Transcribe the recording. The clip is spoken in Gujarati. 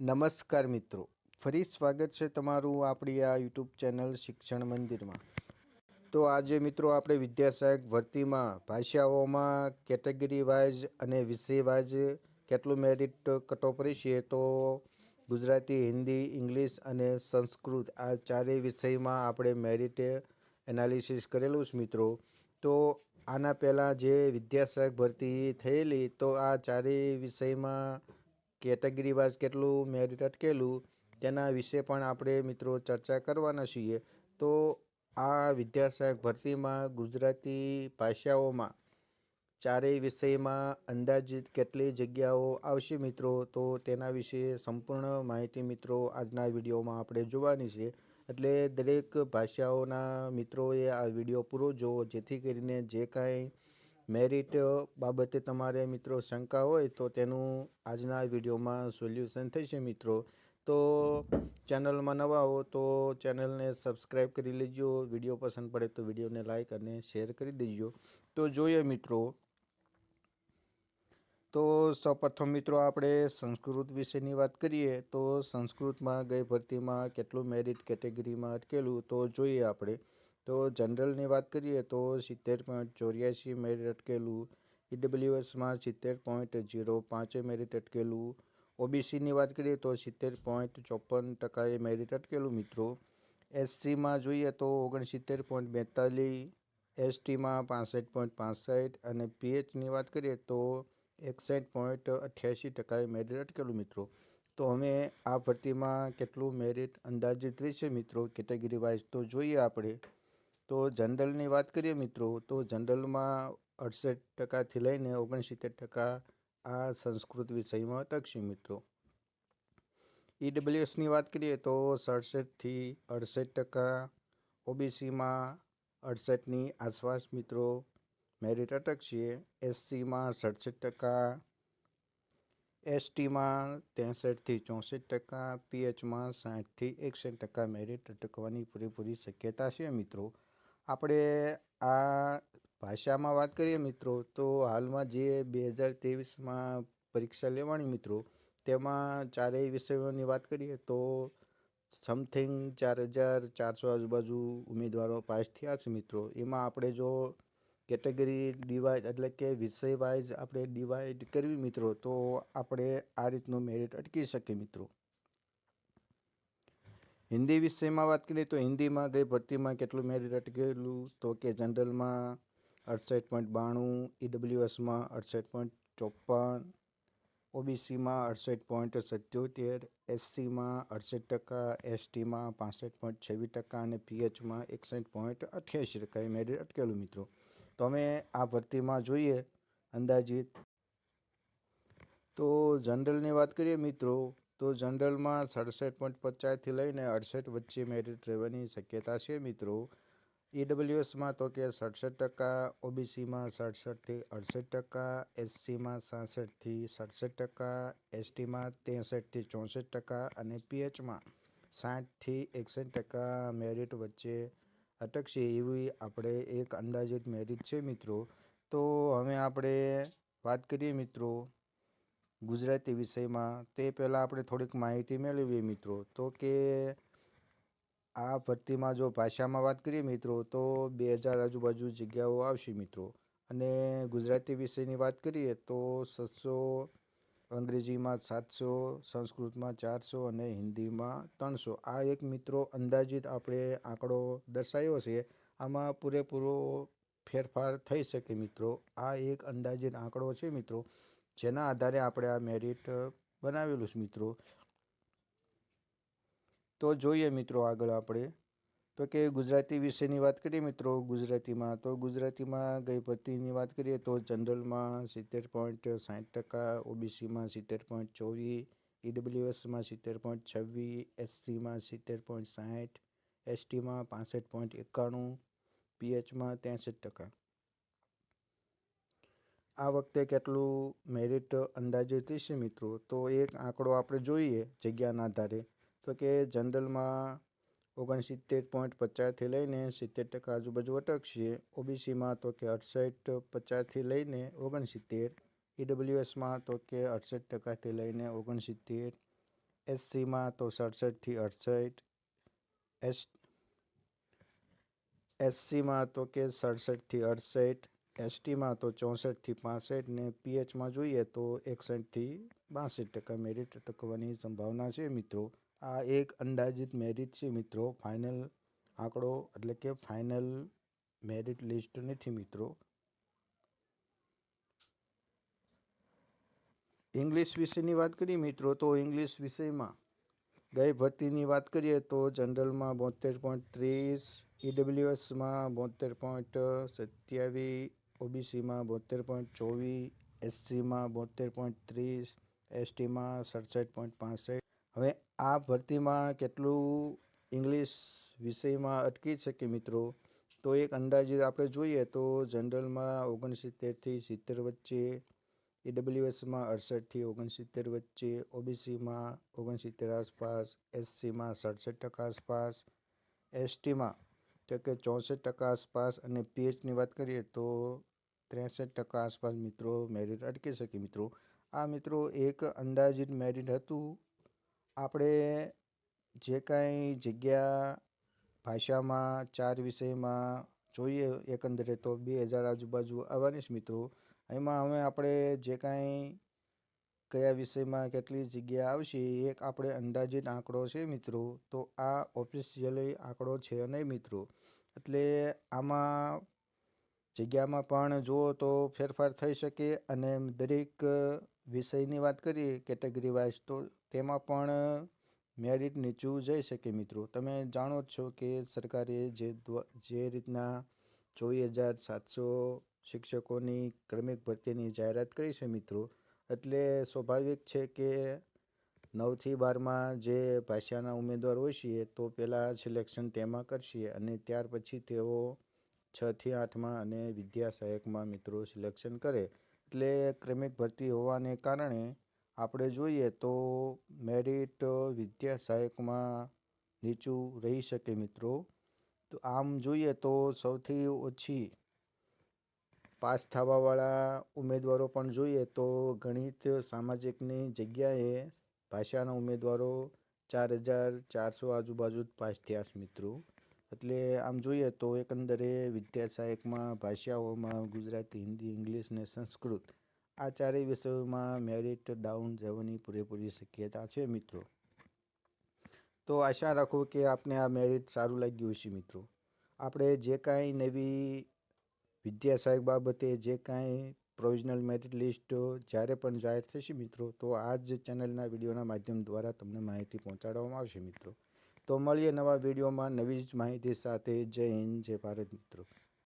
નમસ્કાર મિત્રો. ફરી સ્વાગત છે તમારું આપણી આ યુટ્યુબ ચેનલ શિક્ષણ મંદિરમાં. તો આજે મિત્રો આપણે વિદ્યાસહાયક ભરતીમાં ભાષાઓમાં કેટેગરી વાઇઝ અને વિષય વાઇઝ કેટલું મેરિટ કટઓફ રહેશે તો ગુજરાતી, હિન્દી, ઇંગ્લિશ અને સંસ્કૃત આ ચારેય વિષયમાં આપણે મેરિટ એનાલિસિસ કરેલું છે મિત્રો. તો આના પહેલાં જે વિદ્યાસહાયક ભરતી થયેલી તો આ ચારેય વિષયમાં કેટેગરી વાઇઝ કેટલું મેરિટ અટકેલું, તેના વિશે પણ આપણે મિત્રો ચર્ચા કરવાના છીએ. તો આ વિદ્યાસહાયક ભરતીમાં ગુજરાતી ભાષાઓમાં ચારેય વિષયમાં અંદાજિત કેટલી જગ્યાઓ આવશે મિત્રો? તો તેના વિશે સંપૂર્ણ માહિતી મિત્રો આજના વિડીયોમાં આપણે જોવાની છે. એટલે દરેક ભાષાઓના મિત્રોએ આ વીડિયો પૂરો જોવો, જેથી કરીને જે કાંઈ મેરિટ બાબતે તમારે મિત્રો શંકા હોય તો તેનું આજના વિડીયોમાં સોલ્યુશન થશે મિત્રો. તો ચેનલમાં નવા હો તો ચેનલને સબસ્ક્રાઈબ કરી લેજો. વીડિયો પસંદ પડે તો વિડીયોને લાઈક અને શેર કરી દેજો. તો જોઈએ મિત્રો. તો સૌપ્રથમ મિત્રો આપણે સંસ્કૃત વિશેની વાત કરીએ તો સંસ્કૃતમાં ગઈ ભરતીમાં કેટલું મેરિટ કેટેગરીમાં અટકેલું તો જોઈએ આપણે. તો જનરલની વાત કરીએ તો સિત્તેર પોઈન્ટ ચોર્યાસી મેરિટ અટકેલું ઈડબ્લ્યુએસમાં સિત્તેર પોઈન્ટ જીરો પાંચે મેરિટ અટકેલું. ઓબીસીની વાત કરીએ તો સિત્તેર પોઈન્ટ ચોપન ટકાએ મેરિટ અટકેલું, મિત્રો. એસસીમાં જોઈએ તો ઓગણસિત્તેર પોઈન્ટ બેતાલીસ, એસટીમાં પાસઠ પોઈન્ટ પાસઠ અને પીએચની વાત કરીએ તો એકસઠ પોઈન્ટ અઠ્યાસી ટકાએ મેરિટ અટકેલું, મિત્રો. તો અમે આ ભરતીમાં કેટલું મેરિટ અંદાજિત રહેશે, મિત્રો? કેટેગરી વાઇઝ તો જોઈએ આપણે. તો જનરલની વાત કરીએ મિત્રો, તો જનરલમાં અડસઠ ટકાથી લઈને ઓગણસિત્તેર ટકા આ સંસ્કૃત વિષયમાં ટકશે મિત્રો. ઈડબ્લ્યુએસની વાત કરીએ તો સડસઠથી અડસઠ ટકા ઓબીસીમાં અડસઠની આસપાસ મિત્રો મેરિટ અટકશે. એસસીમાં સડસઠ ટકા, એસટીમાં ત્રેસઠથી ચોસઠ ટકા, પીએચમાં સાઠથી એકસઠ ટકા મેરિટ અટકવાની પૂરેપૂરી શક્યતા છે મિત્રો. આપણે આ ભાષામાં વાત કરીએ મિત્રો, તો હાલમાં જે બે હજાર ત્રેવીસમાં પરીક્ષા લેવાની મિત્રો, તેમાં ચારેય વિષયોની વાત કરીએ તો સમથિંગ ચાર હજાર ચારસો આજુબાજુ ઉમેદવારો પાસ થયા છે મિત્રો. એમાં આપણે જો કેટેગરી ડિવાઇડ એટલે કે વિષય વાઇઝ આપણે ડિવાઇડ કરવી મિત્રો, તો આપણે આ રીતનું મેરિટ અટકી શકીએ મિત્રો. હિન્દી વિષયમાં વાત કરીએ તો હિન્દીમાં ગઈ ભરતીમાં કેટલું મેરિટ અટકેલું તો કે જનરલમાં અડસઠ પોઈન્ટ બાણું ઈડબ્લ્યુએસમાં અડસઠ પોઈન્ટ ચોપન ઓબીસીમાં અડસઠ પોઈન્ટ સત્યોતેર, એસસીમાં અડસઠ ટકા, એસટીમાં પાસઠ પોઈન્ટ છવ્વીસ ટકા અને પીએચમાં એકસઠ પોઈન્ટ અઠ્યાસી એ મેરિટ અટકેલું મિત્રો. તો અમે આ ભરતીમાં જોઈએ અંદાજિત. તો જનરલની વાત કરીએ મિત્રો તો જનરલમાં સડસઠ પોઈન્ટ પચાસથી લઈને અડસઠ વચ્ચે મેરિટ રહેવાની શક્યતા છે મિત્રો. ઈડબ્લ્યુએસમાં તો કે સડસઠ ટકા ઓબીસીમાં સડસઠથી અડસઠ ટકા એસસીમાં સાસઠથી સડસઠ ટકા એસટીમાં ત્રેસઠથી ચોસઠ ટકા અને પીએચમાં સાઠથી એકસઠ ટકા મેરિટ વચ્ચે અટકશે એવી આપણે એક અંદાજિત મેરિટ છે મિત્રો. તો હવે આપણે વાત કરીએ મિત્રો ગુજરાતી વિષયમાં તે પહેલાં આપણે થોડીક માહિતી મેળવીએ મિત્રો. તો કે આ ભરતીમાં જો ભાષામાં વાત કરીએ મિત્રો, તો બે હજાર આજુબાજુ જગ્યાઓ આવશે મિત્રો. અને ગુજરાતી વિષયની વાત કરીએ, તો સાતસો અંગ્રેજીમાં સાતસો, સંસ્કૃતમાં ચારસો અને હિન્દીમાં ત્રણસો. આ એક મિત્રો અંદાજિત આપણે આંકડો દર્શાવ્યો છે. આમાં પૂરેપૂરો ફેરફાર થઈ શકે મિત્રો. આ એક અંદાજિત આંકડો છે મિત્રો. જેના આધારે આપણે આ મેરિટ બનાવેલું છે મિત્રો. તો જોઈએ મિત્રો આગળ આપણે. તો કે ગુજરાતી વિશેની વાત કરીએ મિત્રો, ગુજરાતીમાં. તો ગુજરાતીમાં ગઈ ભરતીની વાત કરીએ તો જનરલમાં સિત્તેર પોઈન્ટ સાઠ ટકા, ઓબીસીમાં સિત્તેર પોઈન્ટ ચોવીસ, ઈડબ્લ્યુએસમાં સિત્તેર પોઈન્ટ છવ્વીસ, એસસીમાં સિત્તેર પોઈન્ટ સાઠ એસટીમાં પાસઠ પોઈન્ટ એકાણું, પીએચમાં ત્રેસઠ ટકા. આ વખતે કેટલું મેરિટ અંદાજે થશે મિત્રો? તો એક આંકડો આપણે જોઈએ જગ્યાના આધારે. તો કે જનરલમાં ઓગણસિત્તેર પોઈન્ટ પચાસથી લઈને સિત્તેર ટકા આજુબાજુ અટકશે. ઓબીસીમાં તો કે અડસઠ પચાસથી લઈને ઓગણસિત્તેર. ઈડબ્લ્યુએસમાં તો કે અડસઠ ટકાથી લઈને ઓગણસિત્તેર. એસસીમાં તો સડસઠથી અડસઠ. એસ, એસસીમાં તો કે સડસઠથી અડસઠ. એસટીમાં તો ચોસઠથી પાસઠ ને પીએચમાં જોઈએ તો એકસઠથી બાસઠ ટકા મેરિટ અટકવાની સંભાવના છે મિત્રો. આ એક અંદાજિત મેરિટ છે મિત્રો. ફાઇનલ આંકડો એટલે કે ફાઇનલ મેરિટ લિસ્ટ નથી મિત્રો. ઇંગ્લિશ વિષયની વાત કરીએ મિત્રો તો ઇંગ્લિશ વિષયમાં ગઈ ભરતીની વાત કરીએ તો જનરલમાં બોતેર પોઈન્ટ ત્રીસ ઈડબ્લ્યુએસમાં બોતેર પોઈન્ટ સત્યાવીસ ઓબીસીમાં બોતેર પોઈન્ટ ચોવીસ, એસસીમાં બોતેર પોઈન્ટ ત્રીસ, એસટીમાં સડસઠ પોઈન્ટ પાસઠ. હવે આ ભરતીમાં કેટલું ઇંગ્લિશ વિષયમાં અટકી શકે મિત્રો? તો એક અંદાજે આપણે જોઈએ તો જનરલમાં ઓગણસિત્તેરથી સિત્તેર વચ્ચે, ઈડબ્લ્યુએસમાં અડસઠથી ઓગણસિત્તેર વચ્ચે, ઓબીસીમાં ઓગણસિત્તેર આસપાસ, એસસીમાં સડસઠ ટકા આસપાસ, એસટીમાં તો કે ચોસઠ ટકા આસપાસ અને પીએચની વાત કરીએ તો ત્રેસઠ ટકા આસપાસ મિત્રો મેરિટ અટકી શકે મિત્રો. આ મિત્રો એક અંદાજિત મેરિટ હતું. આપણે જે કાંઈ જગ્યા ભાષામાં, ચાર વિષયમાં જોઈએ એકંદરે તો બે હજાર આજુબાજુ આવવાની જ મિત્રો. એમાં હવે આપણે જે કાંઈ કયા વિષયમાં કેટલી જગ્યા આવશે એક આપણે અંદાજિત આંકડો છે મિત્રો. તો આ ઓફિશિયલી આંકડો છે નહીં મિત્રો. એટલે આમાં જગ્યામાં પણ જુઓ તો ફેરફાર થઈ શકે અને દરેક વિષયની વાત કરીએ કેટેગરી વાઇઝ તો તેમાં પણ મેરિટ નીચું જઈ શકે મિત્રો. તમે જાણો જ છો કે સરકારે જે જે રીતના ચોવીસ હજાર સાતસો શિક્ષકોની ક્રમિક ભરતીની જાહેરાત કરી છે મિત્રો એટલે સ્વાભાવિક છે કે નવથી બારમાં જે ભાષાના ઉમેદવાર હોય છે તો પહેલાં સિલેક્શન તેમાં કરશે અને ત્યાર પછી તેઓ છથી આઠમાં અને વિદ્યા સહાયકમાં મિત્રો સિલેક્શન કરે. એટલે ક્રમિક ભરતી હોવાને કારણે આપણે જોઈએ તો મેરિટ વિદ્યા સહાયકમાં નીચું રહી શકે મિત્રો. તો આમ જોઈએ તો સૌથી ઓછી પાસ થવાવાળા ઉમેદવારો પણ જોઈએ તો ગણિત, સામાજિકની જગ્યાએ ભાષાના ઉમેદવારો ચાર હજાર ચારસો આજુબાજુ જ પાસ થયા છે મિત્રો. એટલે આમ જોઈએ તો એકંદરે વિદ્યા સહાયકમાં ભાષાઓમાં ગુજરાતી, હિન્દી, ઇંગ્લિશ ને સંસ્કૃત આ ચારેય વિષયોમાં મેરિટ ડાઉન જવાની પૂરેપૂરી શક્યતા છે મિત્રો. તો આશા રાખો કે આપને આ મેરિટ સારું લાગ્યું હશે મિત્રો. આપણે જે કાંઈ નવી વિદ્યા સહાયક બાબતે જે કાંઈ પ્રોવિઝનલ મેરિટ લિસ્ટ જ્યારે પણ જાહેર થશે મિત્રો, તો આ જ ચેનલના વિડીયોના માધ્યમ દ્વારા તમને માહિતી પહોંચાડવામાં આવશે મિત્રો. તો મળીએ નવા વિડીયોમાં નવી જ માહિતી સાથે. જય હિન્દ, જય ભારત મિત્રો.